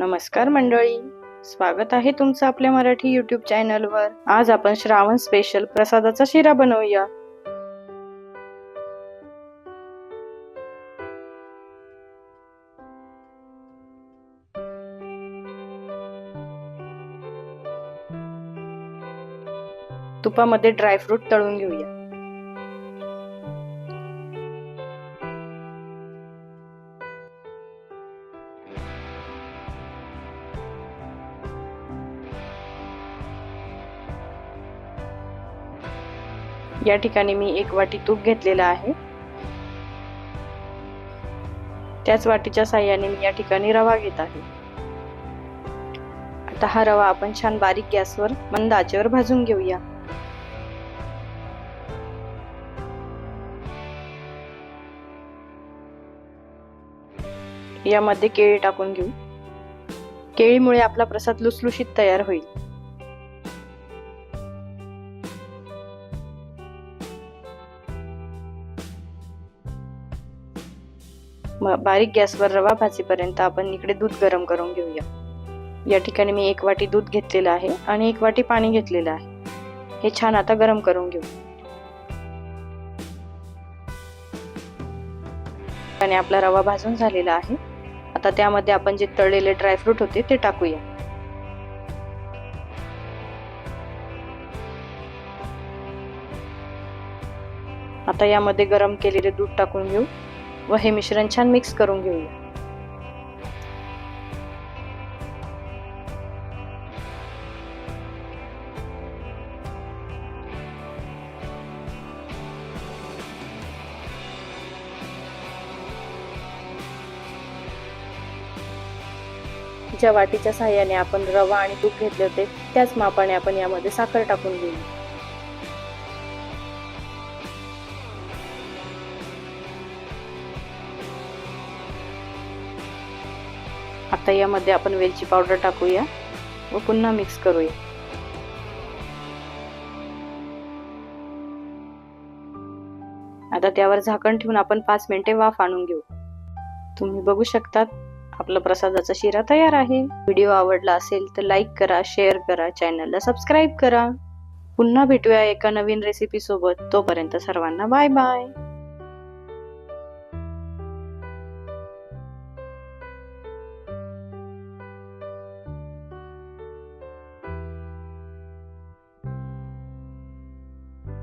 नमस्कार मंडळी. स्वागत आहे तुमचं आपल्या मराठी युट्यूब चॅनलवर आज आपण श्रावण स्पेशल प्रसादाचा शिरा बनवूया. तुपामध्ये ड्रायफ्रूट तळून घेऊया. या ठिकाणी मी एक वाटी तूप घेतलेला आहे. त्याच वाटीच्या साह्याने मी या ठिकाणी रवा घेत आहे. आता हा रवा आपण छान बारीक गॅसवर मंद आचेवर भाजून घेऊया. यामध्ये केळी टाकून घेऊ. केळीमुळे आपला प्रसाद लुसलुशीत तयार होईल. बारीक गॅसवर रवा भाजीपर्यंत आपण इकडे दूध गरम करून घेऊया. या ठिकाणी मी एक वाटी दूध घेतलेलं आहे आणि एक वाटी पाणी घेतलेलं आहे. हे छान आता गरम करून घेऊ. आणि आपला रवा भाजून झालेला आहे. आता त्यामध्ये आपण जे तळलेले ड्रायफ्रूट होते ते टाकूया. आता यामध्ये गरम केलेले दूध टाकून घेऊ. व हे मिश्रण छान मिक्स करून घेऊया. ज्या वाटीच्या सहाय्याने आपण रवा आणि तूप घेतले होते त्याच मापाने आपण यामध्ये साखर टाकून घेऊ आता यामध्ये आपण वेलची पावडर टाकूया व पुन्हा मिक्स करूया. आता त्यावर झाकण ठेवून आपण पाच मिनिटे वाफ आणून घेऊ. तुम्ही बघू शकतात आपला प्रसादाचा शिरा तयार आहे. व्हिडिओ आवडला असेल तर लाईक करा शेअर करा चॅनलला सबस्क्राईब करा. पुन्हा भेटूया एका नवीन रेसिपी सोबत. तोपर्यंत सर्वांना बाय बाय.